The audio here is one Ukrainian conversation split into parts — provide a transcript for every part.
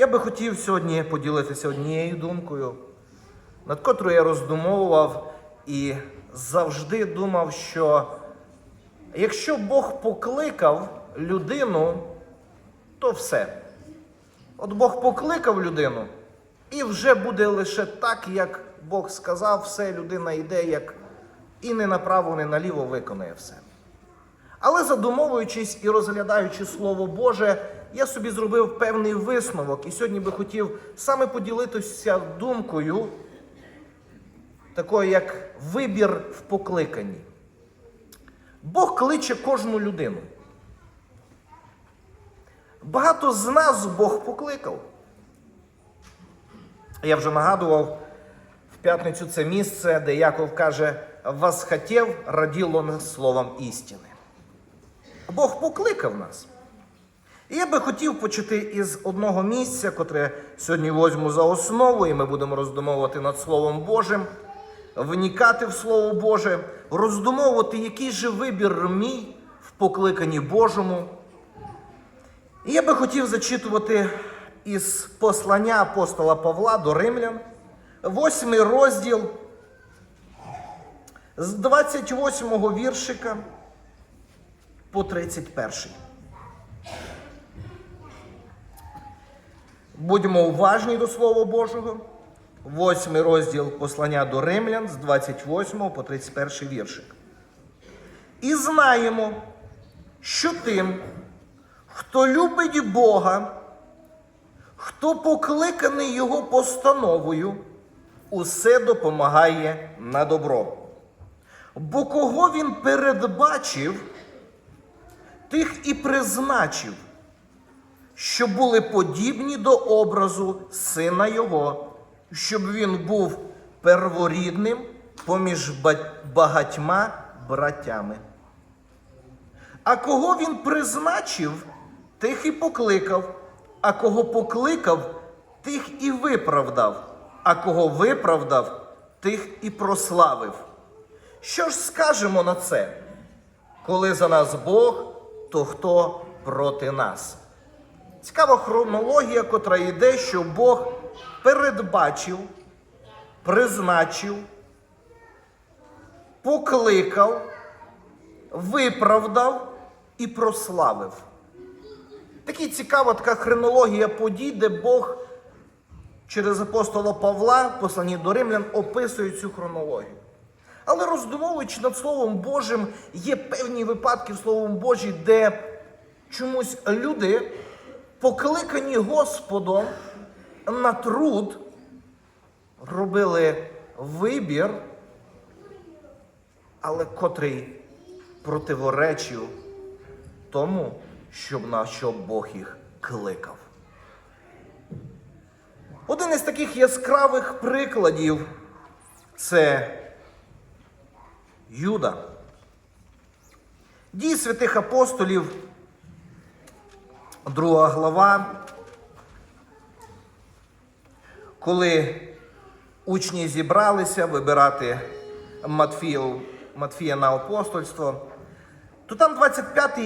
Я би хотів сьогодні поділитися однією думкою, над котрою я роздумовував і завжди думав, що якщо Бог покликав людину, то все. От Бог покликав людину, і вже буде лише так, як Бог сказав, все людина йде, як і не направо, не наліво виконує все. Але задумовуючись і розглядаючи Слово Боже, я собі зробив певний висновок, і сьогодні би хотів саме поділитися думкою, такою як вибір в покликанні. Бог кличе кожну людину. Багато з нас Бог покликав. Я вже нагадував в п'ятницю це місце, де Яков каже: вас хотів, раділо словом істини. Бог покликав нас. І я би хотів почати із одного місця, котре сьогодні возьму за основу, і ми будемо роздумовувати над Словом Божим, вникати в Слово Боже, роздумовувати, який же вибір мій в покликанні Божому. І я би хотів зачитувати із послання апостола Павла до Римлян, восьмий розділ з 28 віршика по 31. Будьмо уважні до Слова Божого. Восьмий розділ послання до Римлян з 28 по 31 віршик. І знаємо, що тим, хто любить Бога, хто покликаний Його постановою, усе допомагає на добро. Бо кого він передбачив, тих і призначив, що були подібні до образу сина Його, щоб він був перворідним поміж багатьма братями. А кого він призначив, тих і покликав, а кого покликав, тих і виправдав, а кого виправдав, тих і прославив. Що ж скажемо на це? Коли за нас Бог, то хто проти нас? Цікава хронологія, котра йде, що Бог передбачив, призначив, покликав, виправдав і прославив. Така цікава така хронологія подій, де Бог через апостола Павла, в посланні до римлян, описує цю хронологію. Але роздумовуючи над Словом Божим, є певні випадки в Словом Божі, де чомусь люди, покликані Господом на труд, робили вибір, але котрий противоречив тому, щоб на що Бог їх кликав. Один із таких яскравих прикладів це Юда. Дії святих апостолів, друга глава, коли учні зібралися вибирати Матфію, Матфія на апостольство, то там 25,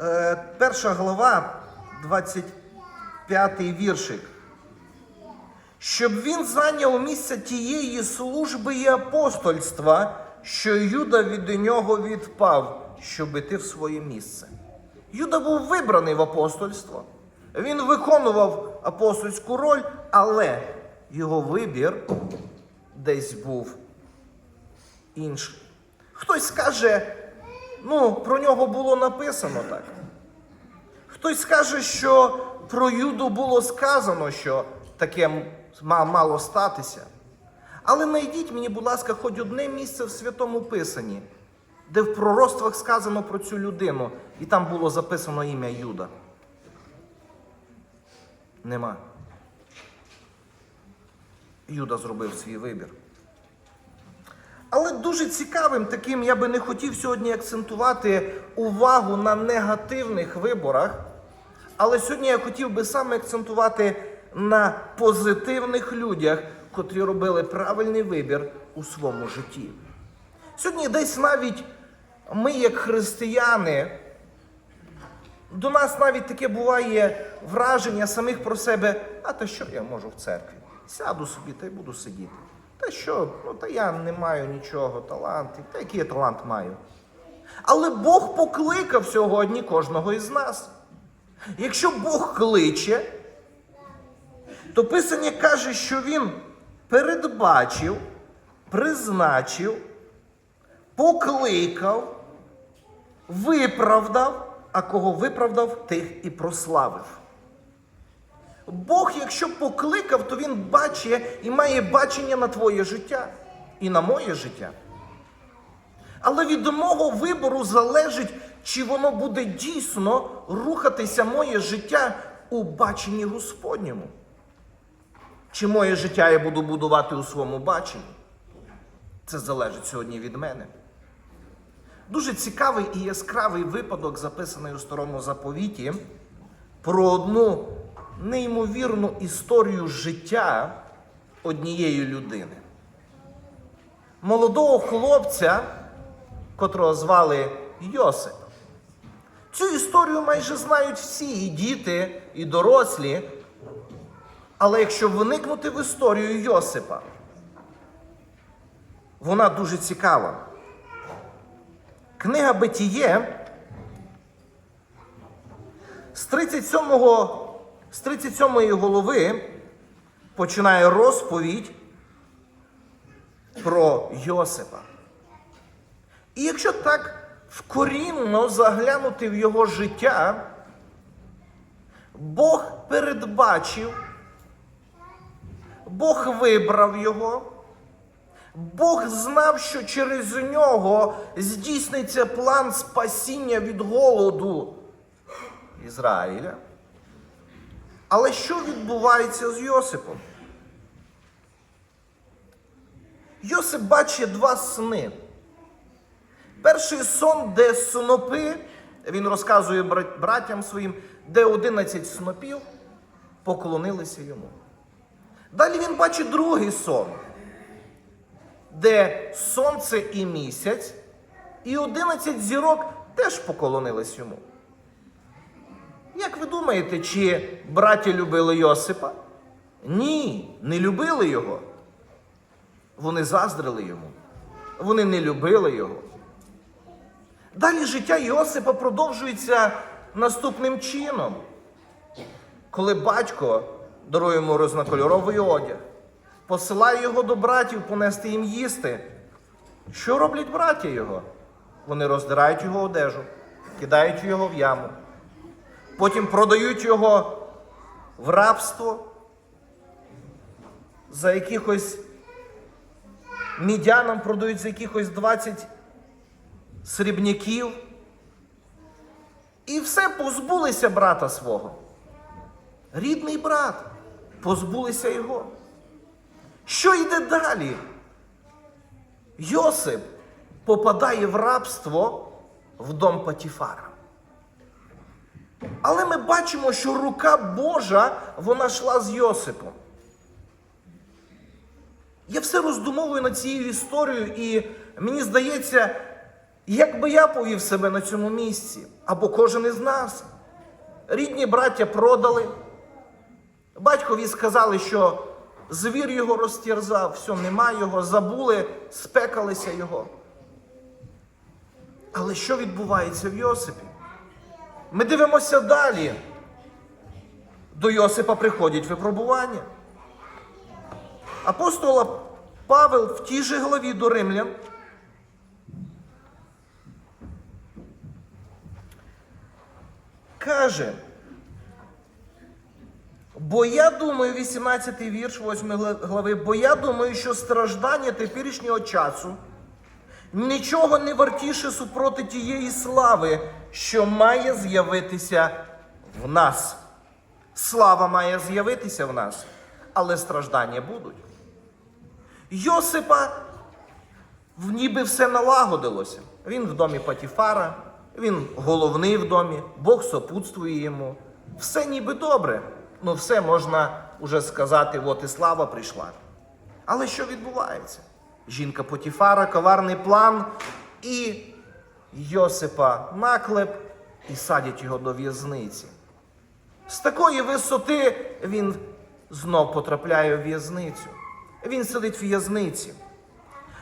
е, перша глава, 25 віршик. Щоб він зайняв місце тієї служби і апостольства, що Юда від нього відпав, щоб іти в своє місце. Юда був вибраний в апостольство. Він виконував апостольську роль, але його вибір десь був інший. Хтось скаже, ну, про нього було написано так. Хтось скаже, що про Юду було сказано, що таке мало статися. Але знайдіть мені, будь ласка, хоч одне місце в Святому Писанні, де в пророцтвах сказано про цю людину, і там було записано ім'я Юда. Нема. Юда зробив свій вибір. Але дуже цікавим таким я би не хотів сьогодні акцентувати увагу на негативних виборах. Але сьогодні я хотів би саме акцентувати на позитивних людях, котрі робили правильний вибір у своєму житті. Сьогодні десь навіть ми, як християни, До нас навіть таке буває враження самих про себе, а та що я можу в церкві? Сяду собі та й буду сидіти. Та що, ну та я не маю нічого, талантів, та який я талант маю. Але Бог покликав сьогодні кожного із нас. Якщо Бог кличе, то Писання каже, що Він передбачив, призначив, покликав, виправдав, а кого виправдав, тих і прославив. Бог, якщо покликав, то Він бачить і має бачення на твоє життя і на моє життя. Але від мого вибору залежить, чи воно буде дійсно рухатися моє життя у баченні Господньому. Чи моє життя я буду будувати у своєму баченні? Це залежить сьогодні від мене. Дуже цікавий і яскравий випадок, записаний у старому заповіті, про одну неймовірну історію життя однієї людини. Молодого хлопця, котрого звали Йосип. Цю історію майже знають всі, і діти, і дорослі. Але якщо вникнути в історію Йосипа, вона дуже цікава. Книга Битіє з 37, з 37 голови починає розповідь про Йосипа. І якщо так вкорінно заглянути в його життя, Бог передбачив, Бог вибрав його. Бог знав, що через нього здійсниться план спасіння від голоду Ізраїля. Але що відбувається з Йосипом? Йосип бачить два сни. Перший сон, де снопи, він розказує братям своїм, де 11 снопів поклонилися йому. Далі він бачить другий сон, де сонце і місяць, і 11 зірок теж поклонились йому. Як ви думаєте, чи браття любили Йосипа? Ні, не любили його. Вони заздрили йому. Вони не любили його. Далі життя Йосипа продовжується наступним чином. Коли батько дарує йому різнокольоровий одяг, посилає його до братів понести їм їсти. Що роблять браття його? Вони роздирають його одежу, кидають його в яму. Потім продають його в рабство за якихось мідянам продають за якихось 20 срібняків. І все позбулися брата свого. Рідний брат, позбулися його. Що йде далі? Йосип попадає в рабство в дом Патіфара. Але ми бачимо, що рука Божа вона йшла з Йосипом. Я все роздумовую над цією історією, і мені здається, як би я повів себе на цьому місці, або кожен із нас. Рідні браття продали. Батькові сказали, що звір його розтірзав, все, нема його, забули, спекалися його. Але що відбувається в Йосипі? Ми дивимося далі. До Йосипа приходять випробування. Апостола Павел в тій же главі до римлян каже, бо я думаю, 18 вірш 8 глави, бо я думаю, що страждання теперішнього часу нічого не вартіше супроти тієї слави, що має з'явитися в нас. Слава має з'явитися в нас, але страждання будуть. Йосипа ніби все налагодилося. Він в домі Патіфара, він головний в домі, Бог сопутствує йому. Все ніби добре. Ну, все можна уже сказати, от і слава прийшла. Але що відбувається? Жінка Потіфара, коварний план і Йосипа наклеп, і садять його до в'язниці. З такої висоти він знов потрапляє в в'язницю. Він сидить в в'язниці.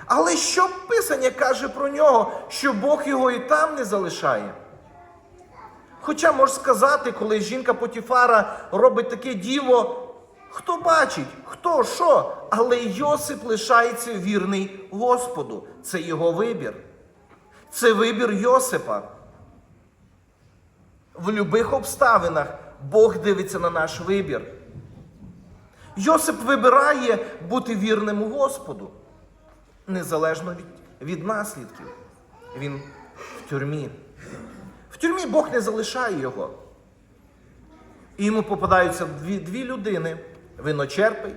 Але що Писання каже про нього, що Бог його і там не залишає? Хоча можеш сказати, коли жінка Потіфара робить таке діло, хто бачить, хто що, але Йосип лишається вірний Господу. Це його вибір. Це вибір Йосипа. В будь-яких обставинах Бог дивиться на наш вибір. Йосип вибирає бути вірним Господу, незалежно від, від наслідків. Він в тюрмі. Тюрмі Бог не залишає його. І йому попадаються дві, дві людини: виночерпий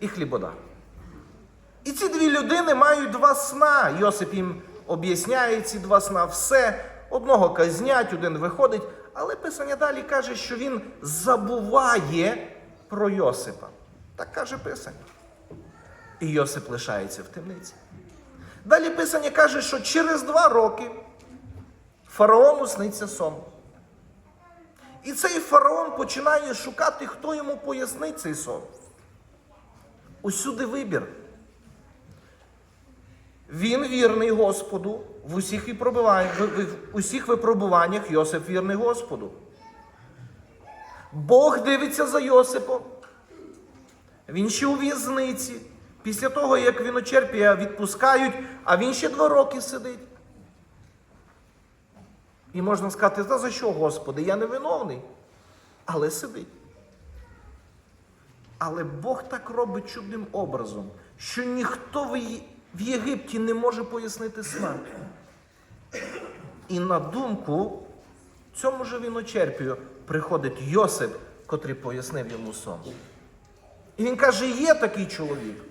і хлібодар. І ці дві людини мають два сна. Йосип їм об'ясняє ці два сна. Все. Одного казнять, один виходить. Але Писання далі каже, що він забуває про Йосипа. Так каже Писання. І Йосип лишається в темниці. Далі Писання каже, що через два роки фараону сниться сон. І цей фараон починає шукати, хто йому пояснить цей сон. Усюди вибір. Він вірний Господу в усіх, випробуваннях, в, усіх випробуваннях Йосип вірний Господу. Бог дивиться за Йосипом. Він ще у в'язниці. Після того, як він віночерпія відпускають, а він ще два роки сидить. І можна сказати, та за що, Господи, я не виновний, але сидить. Але Бог так робить чудним образом, що ніхто в Єгипті не може пояснити сна. І на думку цьому же віночерпію приходить Йосип, котрий пояснив йому сон. І він каже: є такий чоловік.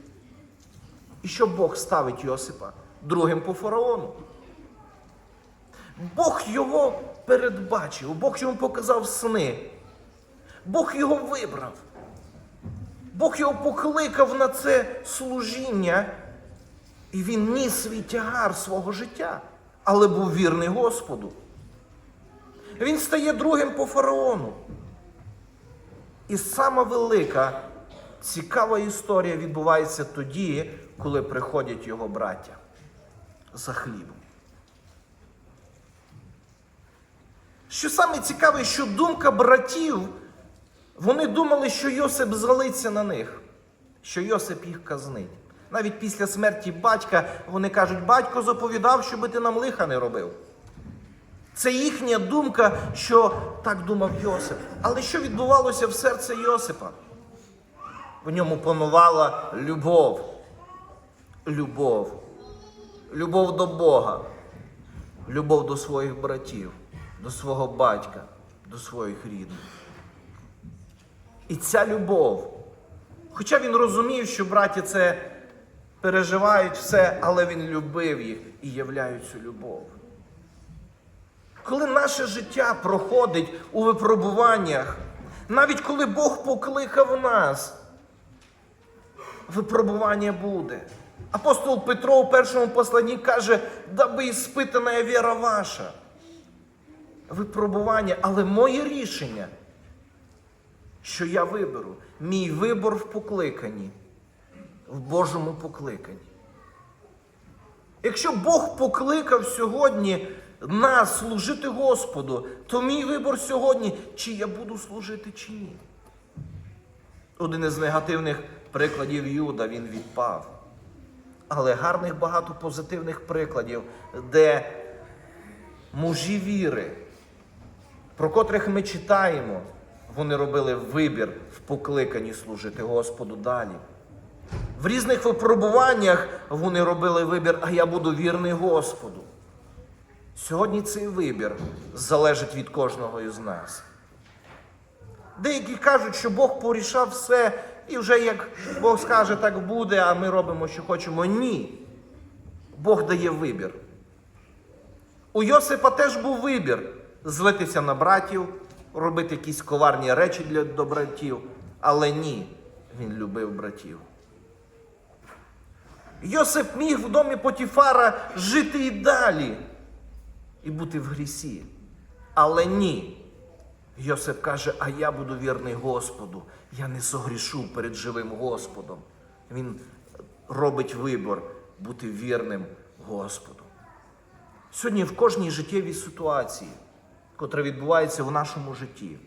І що Бог ставить Йосипа другим по фараону. Бог його передбачив, Бог йому показав сни. Бог його вибрав. Бог його покликав на це служіння, і він ніс свій тягар свого життя, але був вірний Господу. Він стає другим по фараону. І сама велика, цікава історія відбувається тоді, коли приходять його браття за хлібом. Що саме цікаве, що думка братів, вони думали, що Йосип злиться на них, що Йосип їх казнить. Навіть після смерті батька вони кажуть, батько заповідав, щоб ти нам лиха не робив. Це їхня думка, що так думав Йосип. Але що відбувалося в серці Йосипа? В ньому панувала любов. Любов. Любов до Бога. Любов до своїх братів, до свого батька, до своїх рідних. І ця любов. Хоча він розумів, що браті це переживають все, але він любив їх і являють цю любов. Коли наше життя проходить у випробуваннях, навіть коли Бог покликав нас, випробування буде. Апостол Петро у першому посланні каже, даби іспитана віра ваша. Випробування, але моє рішення, що я виберу, мій вибор в покликанні, в Божому покликанні. Якщо Бог покликав сьогодні нас служити Господу, то мій вибор сьогодні, чи я буду служити, чи ні. Один із негативних прикладів Юда він відпав. Але гарних багато позитивних прикладів, де мужі віри, про котрих ми читаємо, вони робили вибір в покликанні служити Господу далі. В різних випробуваннях вони робили вибір, а я буду вірний Господу. Сьогодні цей вибір залежить від кожного із нас. Деякі кажуть, що Бог порішав все, і вже як Бог скаже, так буде, а ми робимо, що хочемо. Ні. Бог дає вибір. У Йосипа теж був вибір злитися на братів, робити якісь коварні речі для до братів, але ні, він любив братів. Йосип міг в домі Потіфара жити і далі і бути в грісі. Але ні. Йосип каже, а я буду вірний Господу. Я не согрішу перед живим Господом. Він робить вибір бути вірним Господу. Сьогодні в кожній життєвій ситуації, котра відбувається в нашому житті,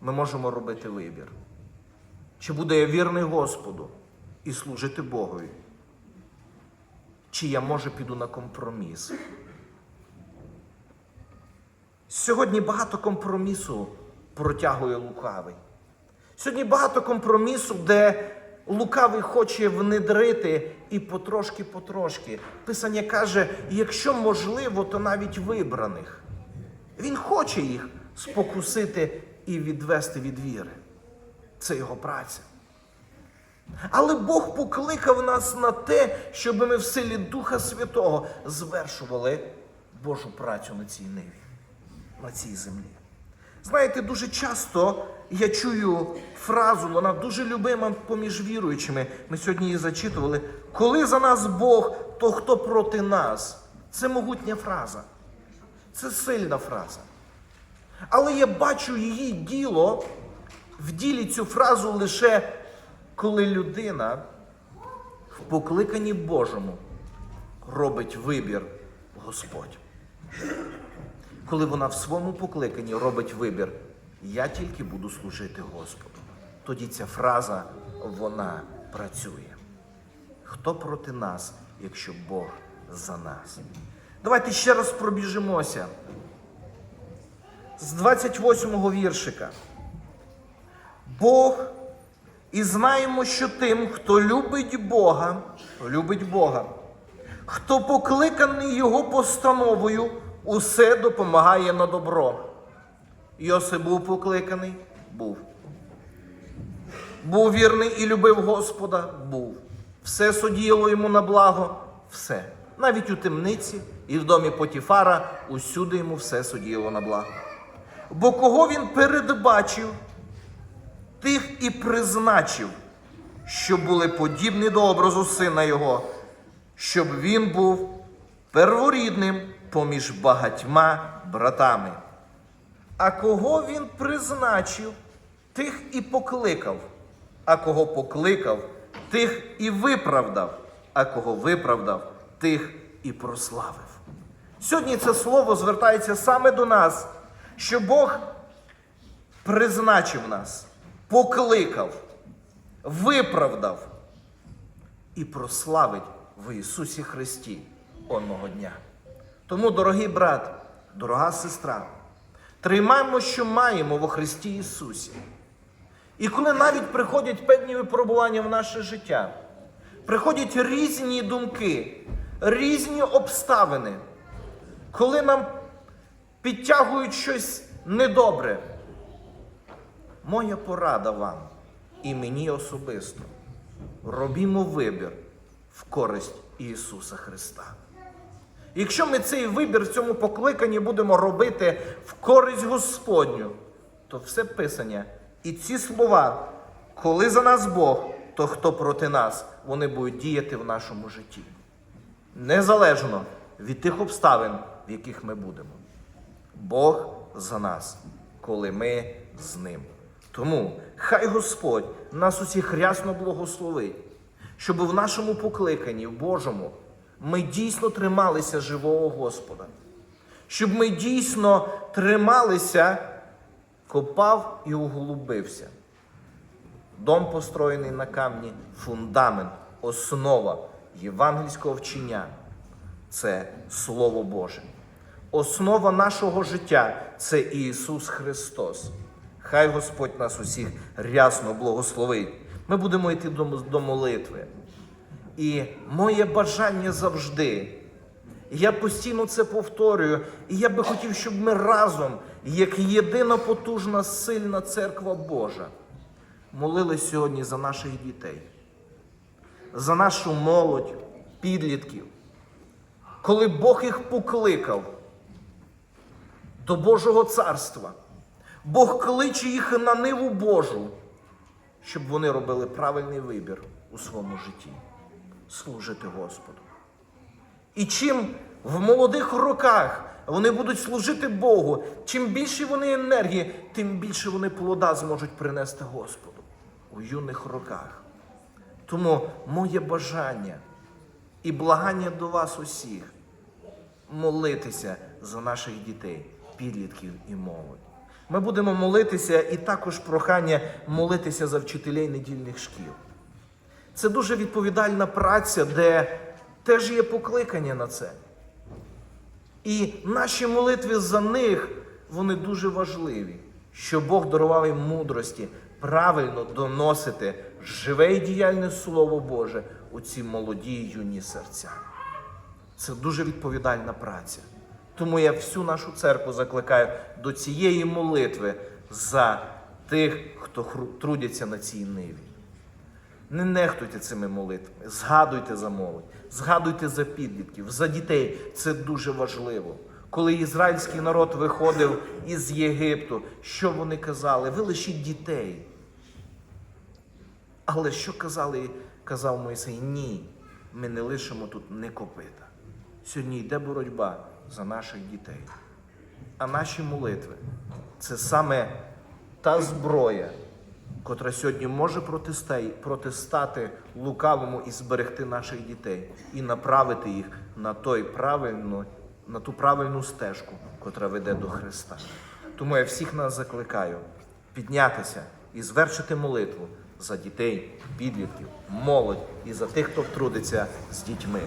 ми можемо робити вибір. Чи буде я вірний Господу і служити Богові? Чи я може піду на компроміс? Сьогодні багато компромісу протягує лукавий. Сьогодні багато компромісу, де лукавий хоче внедрити і потрошки-потрошки. Писання каже, якщо можливо, то навіть вибраних. Він хоче їх спокусити і відвести від віри. Це його праця. Але Бог покликав нас на те, щоб ми в силі Духа Святого звершували Божу працю на цій ниві, на цій землі. Знаєте, дуже часто я чую фразу, вона дуже любима поміж віруючими. Ми сьогодні її зачитували. Коли за нас Бог, то хто проти нас? Це могутня фраза. Це сильна фраза. Але я бачу її діло в ділі цю фразу лише коли людина в покликанні Божому робить вибір Господь. Коли вона в своєму покликанні робить вибір, я тільки буду служити Господу. Тоді ця фраза вона працює. Хто проти нас, якщо Бог за нас? Давайте ще раз пробіжимося. З 28-го віршика. Бог, і знаємо, що тим, хто любить Бога, любить Бога, хто покликаний Його постановою, усе допомагає на добро. Йосип був покликаний? Був. Був вірний і любив Господа? Був. Все суділо йому на благо? Все. Навіть у темниці і в домі Потіфара усюди йому все суділо на благо. Бо кого він передбачив, тих і призначив, що були подібні до образу сина його, щоб він був перворідним поміж багатьма братами. А кого він призначив, тих і покликав, а кого покликав, тих і виправдав, а кого виправдав, тих і прославив. Сьогодні це слово звертається саме до нас, що Бог призначив нас, покликав, виправдав і прославить в Ісусі Христі одного дня. Тому, дорогий брат, дорога сестра, тримаємо, що маємо во Христі Ісусі. І коли навіть приходять певні випробування в наше життя, приходять різні думки, різні обставини, коли нам підтягують щось недобре, моя порада вам і мені особисто. Робімо вибір в користь Ісуса Христа. Якщо ми цей вибір в цьому покликанні будемо робити в користь Господню, то все Писання і ці слова, коли за нас Бог, то хто проти нас, вони будуть діяти в нашому житті. Незалежно від тих обставин, в яких ми будемо. Бог за нас, коли ми з ним. Тому хай Господь нас усіх рясно благословить, щоб в нашому покликанні в Божому ми дійсно трималися живого Господа, щоб ми дійсно трималися, копав і углубився. Дом построєний на камні, фундамент, основа євангельського вчення це Слово Боже. Основа нашого життя це Ісус Христос. Хай Господь нас усіх рясно благословить. Ми будемо йти до, молитви. І моє бажання завжди, я постійно це повторюю, і я би хотів, щоб ми разом, як єдина потужна сильна церква Божа, молились сьогодні за наших дітей, за нашу молодь, підлітків, коли Бог їх покликав до Божого царства. Бог кличе їх на ниву Божу, щоб вони робили правильний вибір у своєму житті служити Господу. І чим в молодих роках вони будуть служити Богу. Чим більше вони енергії, тим більше вони плода зможуть принести Господу у юних роках. Тому моє бажання і благання до вас усіх молитися за наших дітей, підлітків і молодь. Ми будемо молитися і також прохання молитися за вчителей недільних шкіл. Це дуже відповідальна праця, де теж є покликання на це. І наші молитви за них, вони дуже важливі, що Бог дарував їм мудрості правильно доносити живе і діяльне Слово Боже у ці молоді й юні серця. Це дуже відповідальна праця. Тому я всю нашу церкву закликаю до цієї молитви за тих, хто трудяться на цій ниві. Не нехтуйте цими молитвами, згадуйте за молодь, згадуйте за підлітків, за дітей. Це дуже важливо. Коли ізраїльський народ виходив із Єгипту, що вони казали? Ви лишіть дітей. Але що казали, казав Мойсей? Ні, ми не лишимо тут не копита. Сьогодні йде боротьба за наших дітей. А наші молитви це саме та зброя, котра сьогодні може протистати лукавому і зберегти наших дітей, і направити їх на, той правильну, на ту правильну стежку, котра веде до Христа. Тому я всіх нас закликаю піднятися і звершити молитву за дітей, підлітків, молодь і за тих, хто трудиться з дітьми.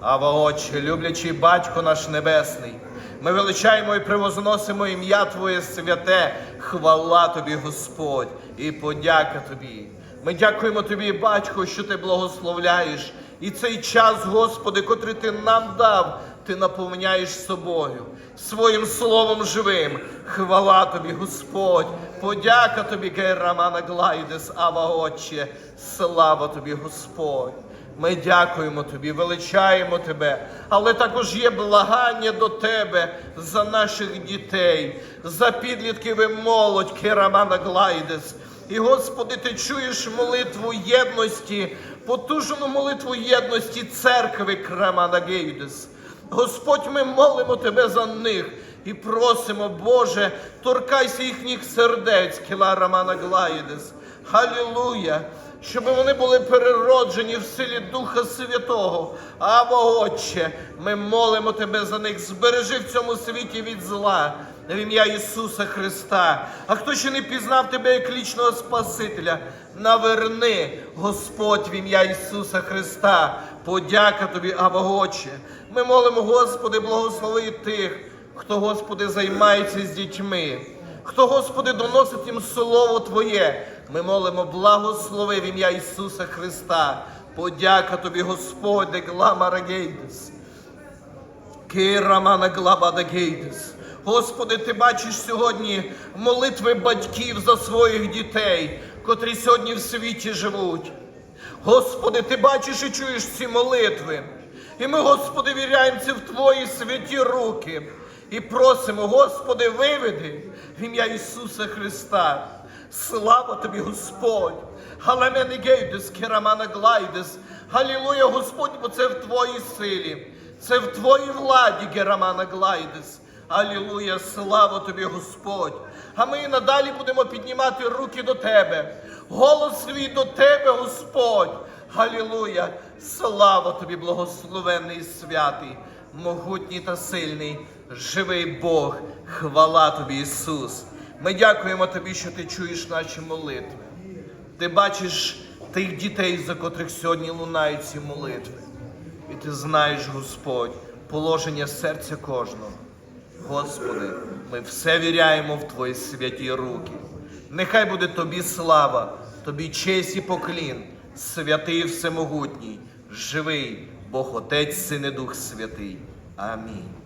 Ава Отче, люблячий Батько наш Небесний, ми величаємо і превозносимо ім'я Твоє святе, хвала Тобі, Господь, і подяка Тобі. Ми дякуємо Тобі, Батько, що Ти благословляєш. І цей час, Господи, котрий Ти нам дав, Ти наповняєш собою, своїм словом живим. Хвала Тобі, Господь, подяка Тобі, Гейрамана Глайдес, Ава Отче, слава Тобі, Господь. Ми дякуємо тобі, величаємо тебе, але також є благання до тебе за наших дітей, за підлітків і молодь Керамана Глайдес. І, Господи, ти чуєш молитву єдності, потужну молитву єдності церкви Крамана Гейдес. Господь, ми молимо Тебе за них і просимо, Боже, торкайся їхніх сердець, Кіла Романа Глайдес. Халілуя! Щоб вони були перероджені в силі Духа Святого. Або, Отче, ми молимо Тебе за них. Збережи в цьому світі від зла. В ім'я Ісуса Христа. А хто ще не пізнав Тебе як лічного Спасителя, наверни, Господь, в ім'я Ісуса Христа. Подяка Тобі, Або. Ми молимо, Господи, благослови тих, хто, Господи, займається з дітьми. Хто, Господи, доносить їм Слово Твоє, ми молимо благослови в ім'я Ісуса Христа. Подяка Тобі, Господи, гейдес. Кирамана глабада гейдес. Господи, ти бачиш сьогодні молитви батьків за своїх дітей, котрі сьогодні в світі живуть. Господи, ти бачиш і чуєш ці молитви. І ми, Господи, віряємося в Твої святі руки. І просимо, Господи, виведи в ім'я Ісуса Христа. Слава Тобі, Господь! Галемене гейдес, керамана глайдес. Галілуя, Господь, бо це в Твоїй силі. Це в Твоїй владі, Герамана Глайдес. Алілуя, слава тобі, Господь. А ми і надалі будемо піднімати руки до Тебе. Голос свій до Тебе, Господь. Алілуя, слава тобі, благословенний святий, могутній та сильний, живий Бог. Хвала тобі, Ісус. Ми дякуємо тобі, що ти чуєш наші молитви. Ти бачиш тих дітей, за котрих сьогодні лунають ці молитви. І ти знаєш, Господь, положення серця кожного. Господи, ми все віряємо в Твої святі руки. Нехай буде Тобі слава, Тобі честь і поклін, святий всемогутній, живий Бог Отець, Син і Дух Святий. Амінь.